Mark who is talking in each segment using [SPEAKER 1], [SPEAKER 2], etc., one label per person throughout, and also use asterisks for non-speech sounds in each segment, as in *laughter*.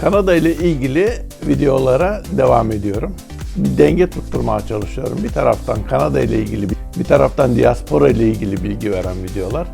[SPEAKER 1] Kanada ile ilgili videolara devam ediyorum. Bir denge tutturmaya çalışıyorum. Bir taraftan Kanada ile ilgili, bir taraftan diaspora ile ilgili bilgi veren videolar.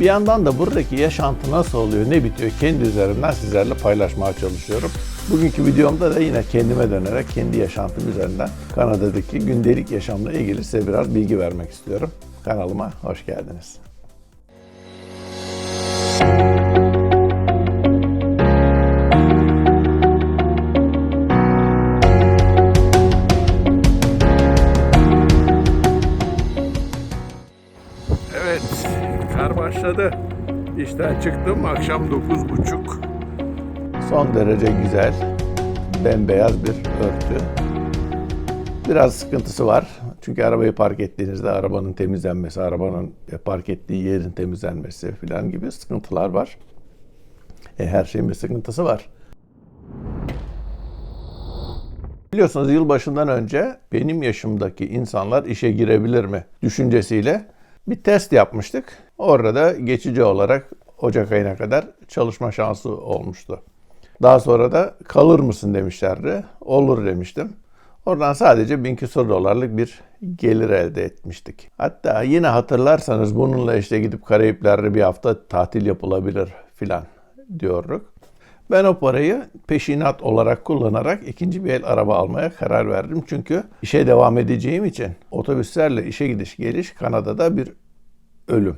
[SPEAKER 1] Bir yandan da buradaki yaşantı nasıl oluyor, ne bitiyor kendi üzerimden sizlerle paylaşmaya çalışıyorum. Bugünkü videomda da yine kendime dönerek kendi yaşantım üzerinden Kanada'daki gündelik yaşamla ilgili size biraz bilgi vermek istiyorum. Kanalıma hoş geldiniz. Evet, kar başladı. İşten çıktım, akşam 9.30. Son derece güzel, bembeyaz bir örtü. Biraz sıkıntısı var. Çünkü arabayı park ettiğinizde arabanın temizlenmesi, arabanın park ettiği yerin temizlenmesi falan gibi sıkıntılar var. E, her şeyin bir sıkıntısı var. Biliyorsunuz yılbaşından önce benim yaşımdaki insanlar işe girebilir mi düşüncesiyle bir test yapmıştık. Orada da geçici olarak Ocak ayına kadar çalışma şansı olmuştu. Daha sonra da kalır mısın demişlerdi. Olur demiştim. Oradan sadece bin küsur dolarlık bir gelir elde etmiştik. Hatta yine hatırlarsanız bununla işte gidip Karayipler'de bir hafta tatil yapılabilir filan diyorduk. Ben o parayı peşinat olarak kullanarak ikinci bir el araba almaya karar verdim. Çünkü işe devam edeceğim için otobüslerle işe gidiş geliş Kanada'da bir ölüm.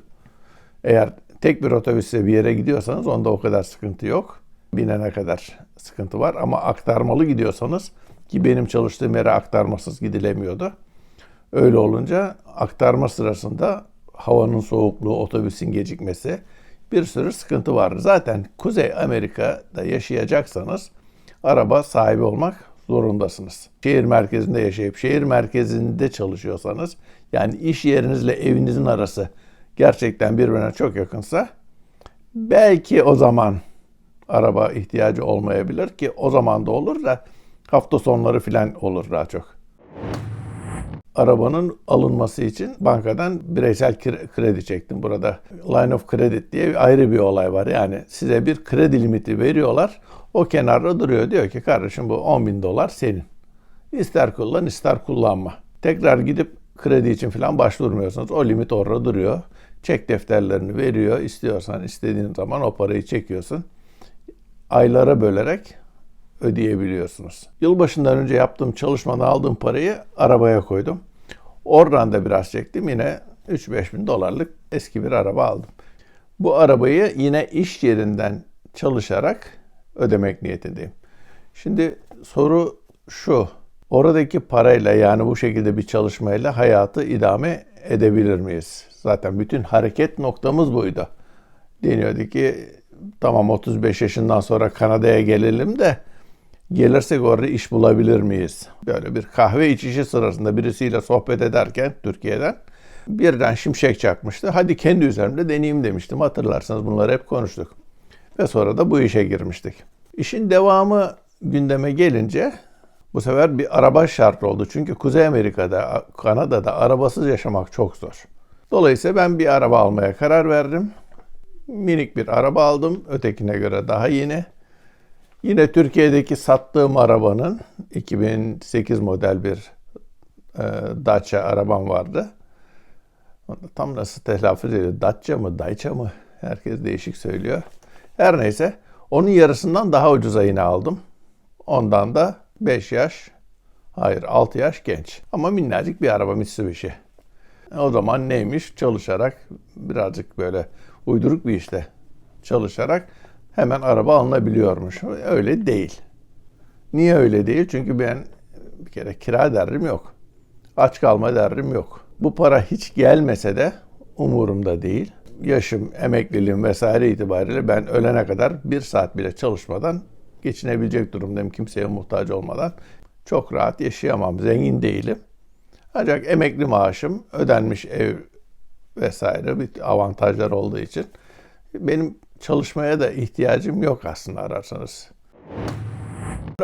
[SPEAKER 1] Eğer tek bir otobüsle bir yere gidiyorsanız onda o kadar sıkıntı yok. Binene kadar sıkıntı var ama aktarmalı gidiyorsanız ki benim çalıştığım yere aktarmasız gidilemiyordu. Öyle olunca aktarma sırasında havanın soğukluğu, otobüsün gecikmesi bir sürü sıkıntı var. Zaten Kuzey Amerika'da yaşayacaksanız araba sahibi olmak zorundasınız. Şehir merkezinde yaşayıp şehir merkezinde çalışıyorsanız yani iş yerinizle evinizin arası gerçekten birbirine çok yakınsa belki o zaman araba ihtiyacı olmayabilir ki o zaman da olur da hafta sonları filan olur daha çok. Arabanın alınması için bankadan bireysel kredi çektim. Burada line of credit diye ayrı bir olay var. Yani size bir kredi limiti veriyorlar. O kenarda duruyor. Diyor ki kardeşim bu 10 bin dolar senin. İster kullan ister kullanma. Tekrar gidip kredi için falan başvurmuyorsunuz. O limit orada duruyor. Çek defterlerini veriyor. İstiyorsan istediğin zaman o parayı çekiyorsun. Aylara bölerek ödeyebiliyorsunuz. Yılbaşından önce yaptığım çalışmada aldığım parayı arabaya koydum. Oradan da biraz çektim. Yine 3-5 bin dolarlık eski bir araba aldım. Bu arabayı yine iş yerinden çalışarak ödemek niyetindeyim. Şimdi soru şu. Oradaki parayla yani bu şekilde bir çalışmayla hayatı idame edebilir miyiz? Zaten bütün hareket noktamız buydu. Deniyordu ki tamam 35 yaşından sonra Kanada'ya gelelim de gelirsek orada iş bulabilir miyiz? Böyle bir kahve içişi sırasında birisiyle sohbet ederken Türkiye'den birden şimşek çakmıştı. Hadi kendi üzerimde deneyeyim demiştim. Hatırlarsanız bunları hep konuştuk. Ve sonra da bu işe girmiştik. İşin devamı gündeme gelince bu sefer bir araba şart oldu. Çünkü Kuzey Amerika'da, Kanada'da arabasız yaşamak çok zor. Dolayısıyla ben bir araba almaya karar verdim. Minik bir araba aldım. Ötekine göre daha yeni. Yine Türkiye'deki sattığım arabanın 2008 model bir e, Dacia arabam vardı. Tam nasıl telaffuz ediyor? Dacia mı, Dacia mı? Herkes değişik söylüyor. Her neyse onun yarısından daha ucuza yine aldım. Ondan da 5 yaş, hayır 6 yaş genç. Ama minnacık bir araba Mitsubishi. O zaman neymiş? Çalışarak birazcık böyle uyduruk bir işte çalışarak hemen araba alınabiliyormuş. Öyle değil. Niye öyle değil? Çünkü ben bir kere kira derdim yok. Aç kalma derdim yok. Bu para hiç gelmese de umurumda değil. Yaşım, emekliliğim vesaire itibariyle ben ölene kadar bir saat bile çalışmadan geçinebilecek durumdayım kimseye muhtaç olmadan. Çok rahat yaşayamam. Zengin değilim. Ancak emekli maaşım, ödenmiş ev vesaire bir avantajlar olduğu için benim çalışmaya da ihtiyacım yok aslında ararsanız.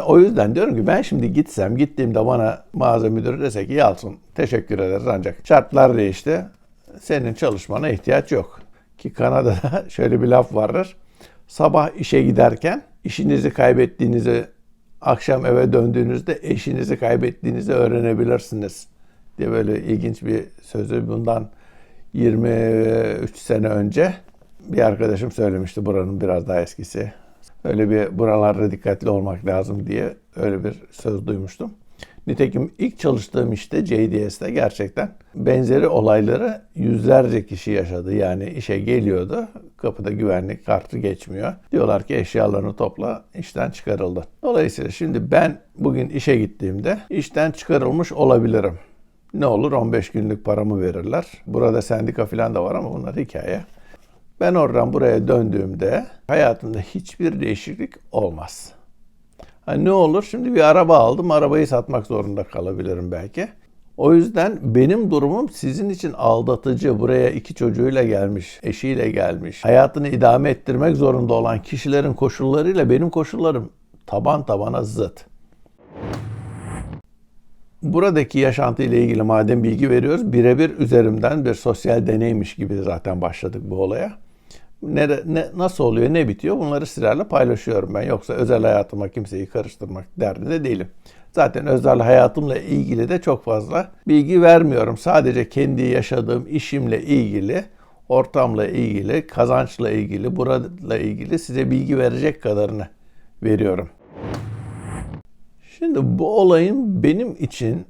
[SPEAKER 1] O yüzden diyorum ki ben şimdi gitsem, gittiğimde bana mağaza müdürü dese ki Yalçın teşekkür ederiz ancak şartlar değişti. Senin çalışmana ihtiyaç yok. Ki Kanada'da *laughs* şöyle bir laf vardır. Sabah işe giderken işinizi kaybettiğinizi, akşam eve döndüğünüzde eşinizi kaybettiğinizi öğrenebilirsiniz diye böyle ilginç bir sözü bundan 23 sene önce bir arkadaşım söylemişti buranın biraz daha eskisi. Öyle bir buralarda dikkatli olmak lazım diye öyle bir söz duymuştum. Nitekim ilk çalıştığım işte JDS'de gerçekten benzeri olayları yüzlerce kişi yaşadı. Yani işe geliyordu, kapıda güvenlik kartı geçmiyor. Diyorlar ki eşyalarını topla, işten çıkarıldı. Dolayısıyla şimdi ben bugün işe gittiğimde işten çıkarılmış olabilirim. Ne olur 15 günlük paramı verirler. Burada sendika falan da var ama bunlar hikaye. Ben oradan buraya döndüğümde hayatımda hiçbir değişiklik olmaz. Ha, ne olur şimdi bir araba aldım arabayı satmak zorunda kalabilirim belki. O yüzden benim durumum sizin için aldatıcı. Buraya iki çocuğuyla gelmiş, eşiyle gelmiş. Hayatını idame ettirmek zorunda olan kişilerin koşullarıyla benim koşullarım taban tabana zıt. Buradaki yaşantı ile ilgili madem bilgi veriyoruz, birebir üzerimden bir sosyal deneymiş gibi zaten başladık bu olaya. Ne, ne, nasıl oluyor, ne bitiyor bunları sizlerle paylaşıyorum ben. Yoksa özel hayatıma kimseyi karıştırmak derdinde değilim. Zaten özel hayatımla ilgili de çok fazla bilgi vermiyorum. Sadece kendi yaşadığım işimle ilgili, ortamla ilgili, kazançla ilgili, buradla ilgili size bilgi verecek kadarını veriyorum. Şimdi bu olayın benim için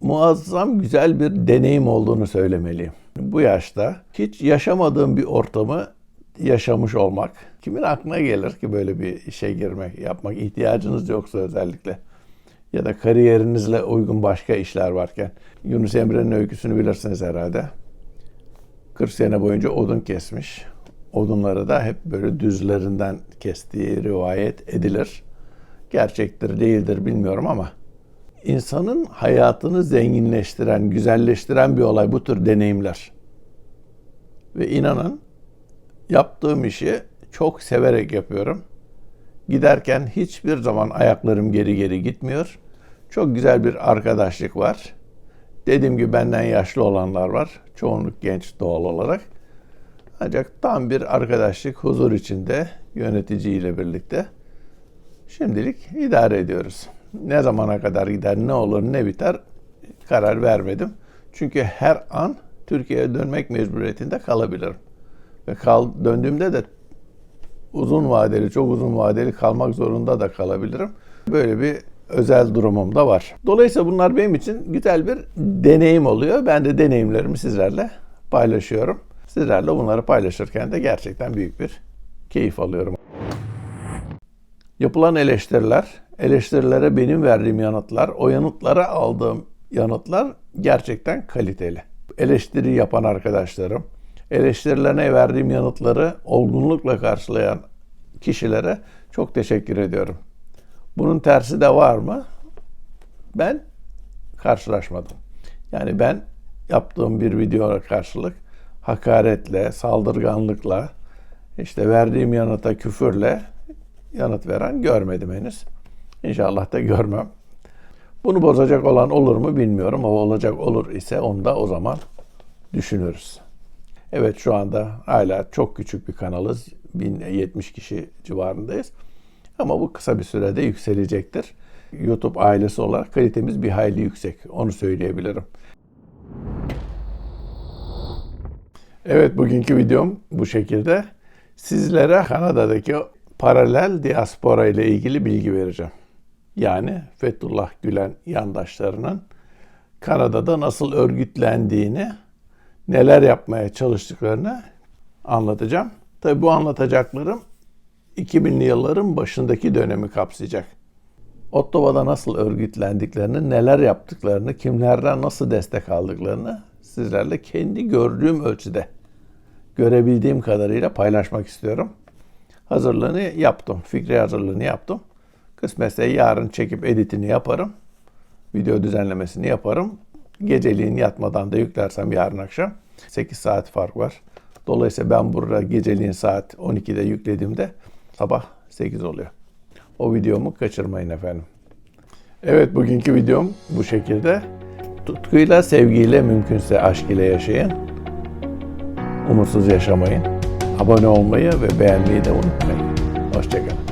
[SPEAKER 1] muazzam güzel bir deneyim olduğunu söylemeliyim. Bu yaşta hiç yaşamadığım bir ortamı yaşamış olmak. Kimin aklına gelir ki böyle bir işe girmek, yapmak ihtiyacınız yoksa özellikle. Ya da kariyerinizle uygun başka işler varken. Yunus Emre'nin öyküsünü bilirsiniz herhalde. 40 sene boyunca odun kesmiş. Odunları da hep böyle düzlerinden kestiği rivayet edilir. Gerçektir değildir bilmiyorum ama insanın hayatını zenginleştiren, güzelleştiren bir olay bu tür deneyimler. Ve inanın yaptığım işi çok severek yapıyorum. Giderken hiçbir zaman ayaklarım geri geri gitmiyor. Çok güzel bir arkadaşlık var. Dediğim gibi benden yaşlı olanlar var. Çoğunluk genç doğal olarak. Ancak tam bir arkadaşlık huzur içinde yöneticiyle birlikte. Şimdilik idare ediyoruz. Ne zamana kadar gider, ne olur, ne biter karar vermedim. Çünkü her an Türkiye'ye dönmek mecburiyetinde kalabilirim. Ve kal, döndüğümde de uzun vadeli, çok uzun vadeli kalmak zorunda da kalabilirim. Böyle bir özel durumum da var. Dolayısıyla bunlar benim için güzel bir deneyim oluyor. Ben de deneyimlerimi sizlerle paylaşıyorum. Sizlerle bunları paylaşırken de gerçekten büyük bir keyif alıyorum. Yapılan eleştiriler, eleştirilere benim verdiğim yanıtlar, o yanıtlara aldığım yanıtlar gerçekten kaliteli. Eleştiri yapan arkadaşlarım, eleştirilerine verdiğim yanıtları olgunlukla karşılayan kişilere çok teşekkür ediyorum. Bunun tersi de var mı? Ben karşılaşmadım. Yani ben yaptığım bir videoya karşılık hakaretle, saldırganlıkla, işte verdiğim yanıta küfürle yanıt veren görmedim henüz. İnşallah da görmem. Bunu bozacak olan olur mu bilmiyorum ama olacak olur ise onu da o zaman düşünürüz. Evet şu anda hala çok küçük bir kanalız. 1070 kişi civarındayız. Ama bu kısa bir sürede yükselecektir. YouTube ailesi olarak kalitemiz bir hayli yüksek. Onu söyleyebilirim. Evet bugünkü videom bu şekilde. Sizlere Kanada'daki paralel diaspora ile ilgili bilgi vereceğim. Yani Fethullah Gülen yandaşlarının Kanada'da nasıl örgütlendiğini, neler yapmaya çalıştıklarını anlatacağım. Tabi bu anlatacaklarım 2000'li yılların başındaki dönemi kapsayacak. Ottawa'da nasıl örgütlendiklerini, neler yaptıklarını, kimlerden nasıl destek aldıklarını sizlerle kendi gördüğüm ölçüde, görebildiğim kadarıyla paylaşmak istiyorum. Hazırlığını yaptım, fikri hazırlığını yaptım. Kısmetse yarın çekip editini yaparım. Video düzenlemesini yaparım. Geceliğin yatmadan da yüklersem yarın akşam 8 saat fark var. Dolayısıyla ben burada geceliğin saat 12'de yüklediğimde sabah 8 oluyor. O videomu kaçırmayın efendim. Evet bugünkü videom bu şekilde. Tutkuyla, sevgiyle, mümkünse aşk ile yaşayın. Umutsuz yaşamayın. Abone olmayı ve beğenmeyi de unutmayın. Hoşçakalın.